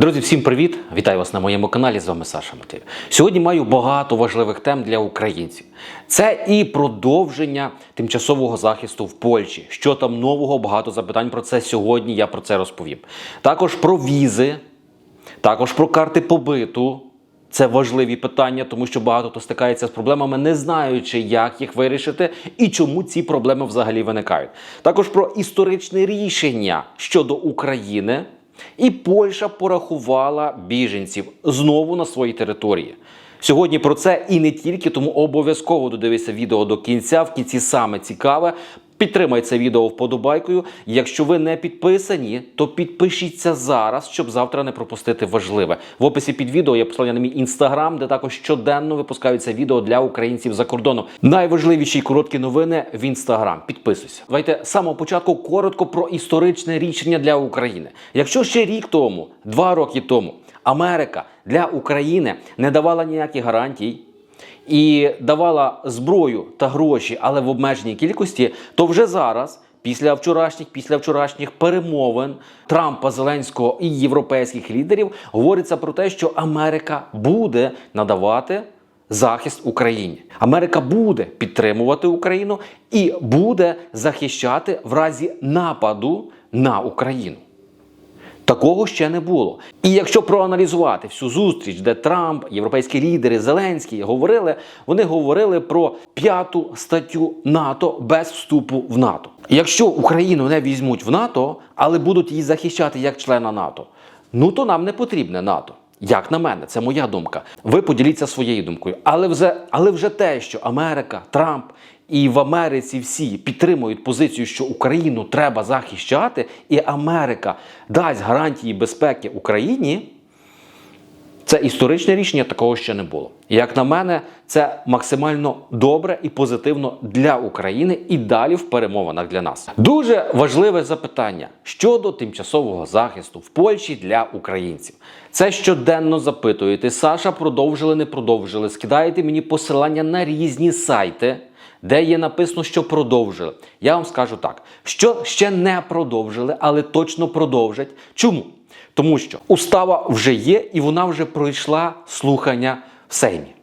Друзі, всім привіт! Вітаю вас на моєму каналі. З вами Саша Матвій. Сьогодні маю багато важливих тем для українців. Це і продовження тимчасового захисту в Польщі. Що там нового? Багато запитань про це сьогодні. Я про це розповім. Також про візи, також про карти побиту. Це важливі питання, тому що багато хто стикається з проблемами, не знаючи, як їх вирішити і чому ці проблеми взагалі виникають. Також про історичне рішення щодо України. І Польща порахувала біженців знову на своїй території. Сьогодні про це і не тільки, тому обов'язково додивися відео до кінця. В кінці саме цікаве. Підтримай це відео вподобайкою. Якщо ви не підписані, то підпишіться зараз, щоб завтра не пропустити важливе. В описі під відео є посилання на мій інстаграм, де також щоденно випускаються відео для українців за кордоном. Найважливіші й короткі новини в інстаграм. Підписуйся. Давайте з самого початку коротко про історичне рішення для України. Якщо ще рік тому, два роки тому, Америка для України не давала ніяких гарантій і давала зброю та гроші, але в обмеженій кількості, то вже зараз. Після вчорашніх, після вчорашніх перемовин Трампа, Зеленського і європейських лідерів говориться про те, що Америка буде надавати захист Україні. Америка буде підтримувати Україну і буде захищати в разі нападу на Україну. Такого ще не було. І якщо проаналізувати всю зустріч, де Трамп, європейські лідери, Зеленський говорили, вони говорили про п'яту статтю НАТО без вступу в НАТО. Якщо Україну не візьмуть в НАТО, але будуть її захищати як члена НАТО, ну то нам не потрібне НАТО. Як на мене, це моя думка. Ви поділіться своєю думкою. Але вже, але вже те, що Америка, Трамп і в Америці всі підтримують позицію, що Україну треба захищати, і Америка дасть гарантії безпеки Україні. Це історичне рішення, такого ще не було. Як на мене, це максимально добре і позитивно для України і далі в перемовинах для нас. Дуже важливе запитання щодо тимчасового захисту в Польщі для українців. Це щоденно запитуєте. Саша продовжили, не продовжили. Скидаєте мені посилання на різні сайти. Де є написано, що продовжили. Я вам скажу так, що ще не продовжили, але точно продовжать. Чому? Тому що устава вже є і вона вже пройшла слухання в Сеймі.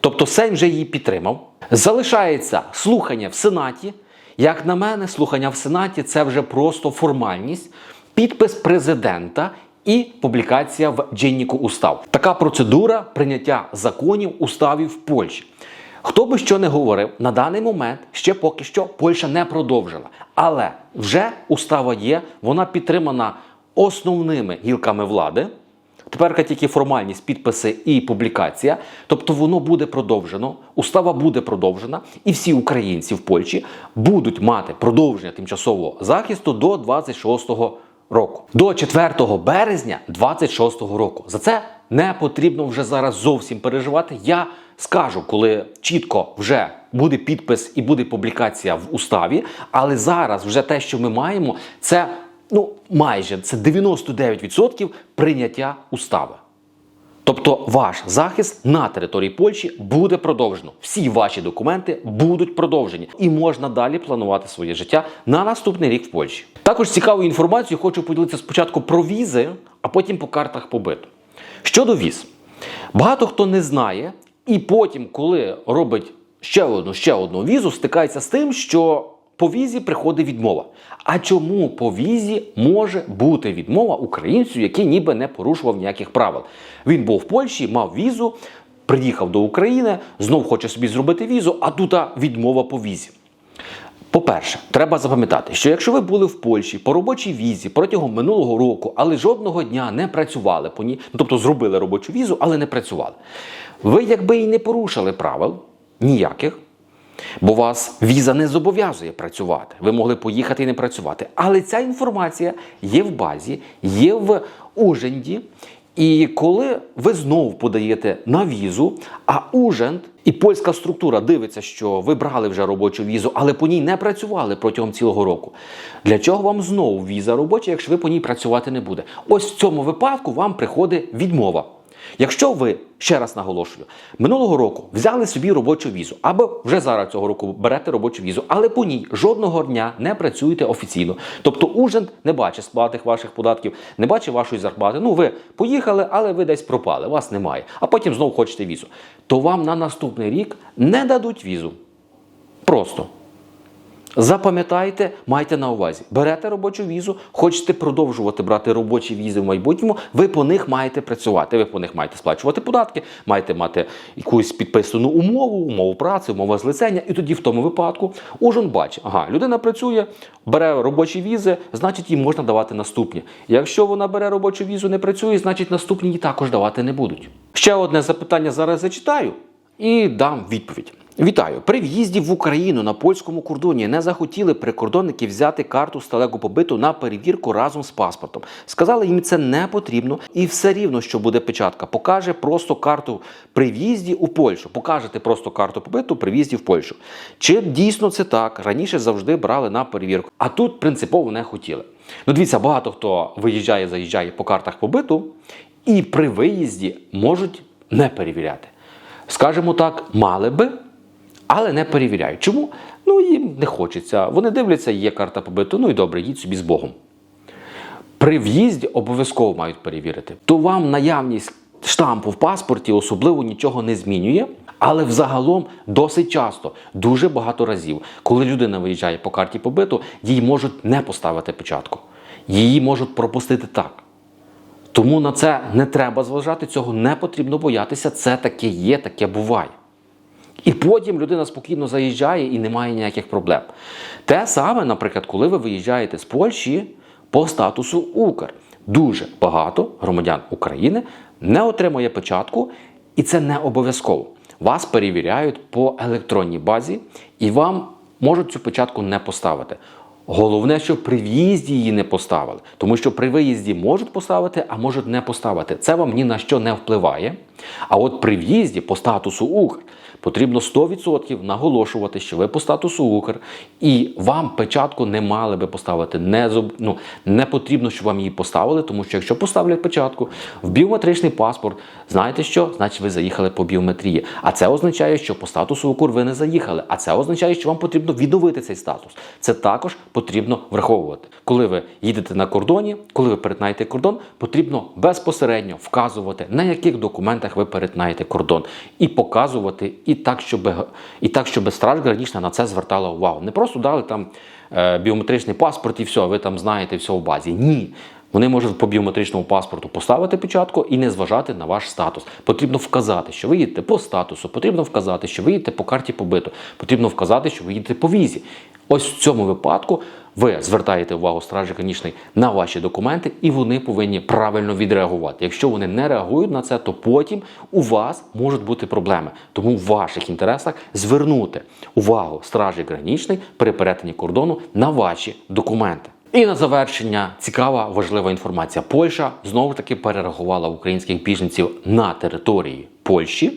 Тобто Сейм вже її підтримав. Залишається слухання в Сенаті. Як на мене, слухання в Сенаті це вже просто формальність, підпис президента і публікація в Дженніку Устав. Така процедура прийняття законів уставів в Польщі. Хто би що не говорив, на даний момент ще поки що Польща не продовжила. Але вже устава є, вона підтримана основними гілками влади. Тепер тільки формальність, підписи і публікація. Тобто воно буде продовжено, устава буде продовжена, і всі українці в Польщі будуть мати продовження тимчасового захисту до 26-го року. До 4 березня 26-го року. За це не потрібно вже зараз зовсім переживати. Я скажу, коли чітко вже буде підпис і буде публікація в уставі. Але зараз вже те, що ми маємо, це ну майже це 99% прийняття устави. Тобто ваш захист на території Польщі буде продовжено. Всі ваші документи будуть продовжені, і можна далі планувати своє життя на наступний рік в Польщі. Також цікаву інформацію хочу поділитися спочатку про візи, а потім по картах побиту. Щодо віз, багато хто не знає, і потім, коли робить ще одну ще одну візу, стикається з тим, що по візі приходить відмова. А чому по візі може бути відмова українцю, який ніби не порушував ніяких правил? Він був в Польщі, мав візу, приїхав до України, знов хоче собі зробити візу, а тут відмова по візі. По-перше, треба запам'ятати, що якщо ви були в Польщі по робочій візі протягом минулого року, але жодного дня не працювали по ній, ну тобто зробили робочу візу, але не працювали, ви якби і не порушили правил ніяких. Бо вас віза не зобов'язує працювати. Ви могли поїхати і не працювати. Але ця інформація є в базі, є в уженді. І коли ви знову подаєте на візу, а ужент і польська структура дивиться, що ви брали вже робочу візу, але по ній не працювали протягом цілого року. Для чого вам знову віза робоча, якщо ви по ній працювати не буде? Ось в цьому випадку вам приходить відмова. Якщо ви ще раз наголошую, минулого року взяли собі робочу візу, або вже зараз цього року берете робочу візу, але по ній жодного дня не працюєте офіційно. Тобто Ужин не бачить сплатих ваших податків, не бачить вашої зарплати. Ну, ви поїхали, але ви десь пропали, вас немає. А потім знову хочете візу. То вам на наступний рік не дадуть візу. Просто. Запам'ятайте, майте на увазі, берете робочу візу, хочете продовжувати брати робочі візи в майбутньому, ви по них маєте працювати, ви по них маєте сплачувати податки, маєте мати якусь підписану умову, умову праці, умову злицення. І тоді в тому випадку ужин бачить, ага, людина працює, бере робочі візи, значить їй можна давати наступні. Якщо вона бере робочу візу, не працює, значить наступні їй також давати не будуть. Ще одне запитання зараз зачитаю і дам відповідь. Вітаю! При в'їзді в Україну на польському кордоні не захотіли прикордонники взяти карту сталego побиту на перевірку разом з паспортом. Сказали, їм це не потрібно, і все рівно, що буде печатка. Покаже просто карту при в'їзді у Польщу. Покажете просто карту побиту при в'їзді в Польщу. Чи дійсно це так? Раніше завжди брали на перевірку, а тут принципово не хотіли. Ну, дивіться, багато хто виїжджає, заїжджає по картах побиту, і при виїзді можуть не перевіряти. Скажімо так, мали би але не перевіряють. Чому? Ну їм не хочеться. Вони дивляться, є карта побиту, ну і добре, їдь собі з Богом. При в'їзді обов'язково мають перевірити. То вам наявність штампу в паспорті особливо нічого не змінює. Але взагалом досить часто, дуже багато разів, коли людина виїжджає по карті побиту, їй можуть не поставити печатку. Її можуть пропустити так. Тому на це не треба зважати, цього не потрібно боятися. Це таке є, таке буває. І потім людина спокійно заїжджає і немає ніяких проблем. Те саме, наприклад, коли ви виїжджаєте з Польщі по статусу Укр. Дуже багато громадян України не отримує печатку, і це не обов'язково. Вас перевіряють по електронній базі, і вам можуть цю печатку не поставити. Головне, щоб при в'їзді її не поставили, тому що при виїзді можуть поставити, а можуть не поставити. Це вам ні на що не впливає. А от при в'їзді по статусу Укр потрібно 100% наголошувати, що ви по статусу Укр, і вам печатку не мали би поставити. Не, ну, не потрібно, щоб вам її поставили, тому що якщо поставлять печатку в біометричний паспорт, знаєте що? Значить, ви заїхали по біометрії. А це означає, що по статусу УКУР ви не заїхали. А це означає, що вам потрібно відновити цей статус. Це також потрібно враховувати. Коли ви їдете на кордоні, коли ви перетинаєте кордон, потрібно безпосередньо вказувати, на яких документах ви перетинаєте кордон, і показувати, і так, щоб, і так, щоб Страж Гранічна на це звертала увагу. Не просто дали там е, біометричний паспорт і все, ви там знаєте все в базі. Ні. Вони можуть по біометричному паспорту поставити печатку і не зважати на ваш статус. Потрібно вказати, що ви їдете по статусу, потрібно вказати, що ви їдете по карті побиту, потрібно вказати, що ви їдете по візі. Ось в цьому випадку ви звертаєте увагу Стражі Гранічної на ваші документи, і вони повинні правильно відреагувати. Якщо вони не реагують на це, то потім у вас можуть бути проблеми. Тому в ваших інтересах звернути увагу Стражі Гранічної при перетині кордону на ваші документи. І на завершення цікава важлива інформація. Польща знову ж таки перерахувала українських біженців на території Польщі,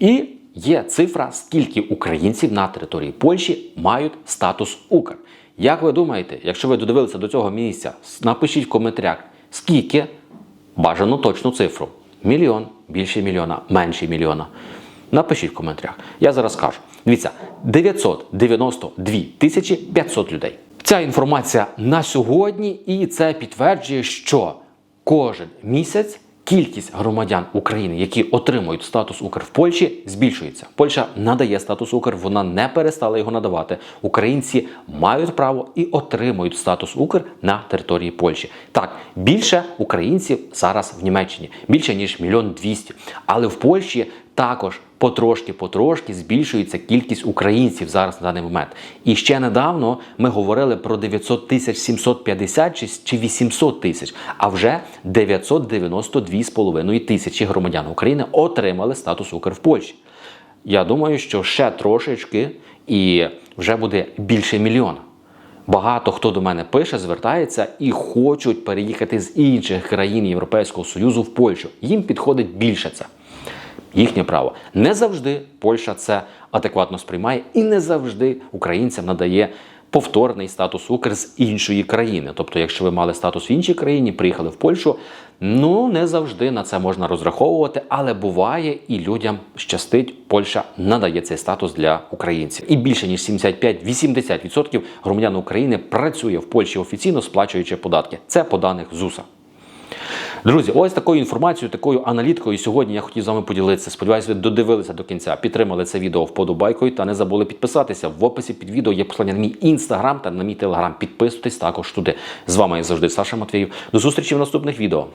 і є цифра, скільки українців на території Польщі мають статус Укр. Як ви думаєте, якщо ви додивилися до цього місця, напишіть в коментарях, скільки бажано точну цифру: мільйон, більше мільйона, менше мільйона. Напишіть в коментарях. Я зараз скажу. Дивіться, 992 тисячі 500 людей. Ця інформація на сьогодні, і це підтверджує, що кожен місяць кількість громадян України, які отримують статус Укр в Польщі, збільшується. Польща надає статус Укр, вона не перестала його надавати. Українці мають право і отримують статус Укр на території Польщі. Так, більше українців зараз в Німеччині, більше ніж мільйон двісті. Але в Польщі також потрошки-потрошки збільшується кількість українців зараз на даний момент. І ще недавно ми говорили про 900 тисяч 750 чи- чи 800 тисяч, а вже 992,5 тисячі громадян України отримали статус Укр в Польщі. Я думаю, що ще трошечки і вже буде більше мільйона. Багато хто до мене пише, звертається і хочуть переїхати з інших країн Європейського Союзу в Польщу. Їм підходить більше це. Їхнє право. Не завжди Польща це адекватно сприймає і не завжди українцям надає повторний статус Укр з іншої країни. Тобто, якщо ви мали статус в іншій країні, приїхали в Польщу, Ну, не завжди на це можна розраховувати, але буває і людям щастить. Польща надає цей статус для українців. І більше ніж 75-80% громадян України працює в Польщі офіційно сплачуючи податки. Це по даних ЗУСа. Друзі, ось такою інформацією, такою аналіткою сьогодні я хотів з вами поділитися. Сподіваюся, ви додивилися до кінця, підтримали це відео вподобайкою та не забули підписатися. В описі під відео є послання на мій інстаграм та на мій телеграм. Підписуйтесь також туди. З вами як завжди Саша Матвіїв. До зустрічі в наступних відео.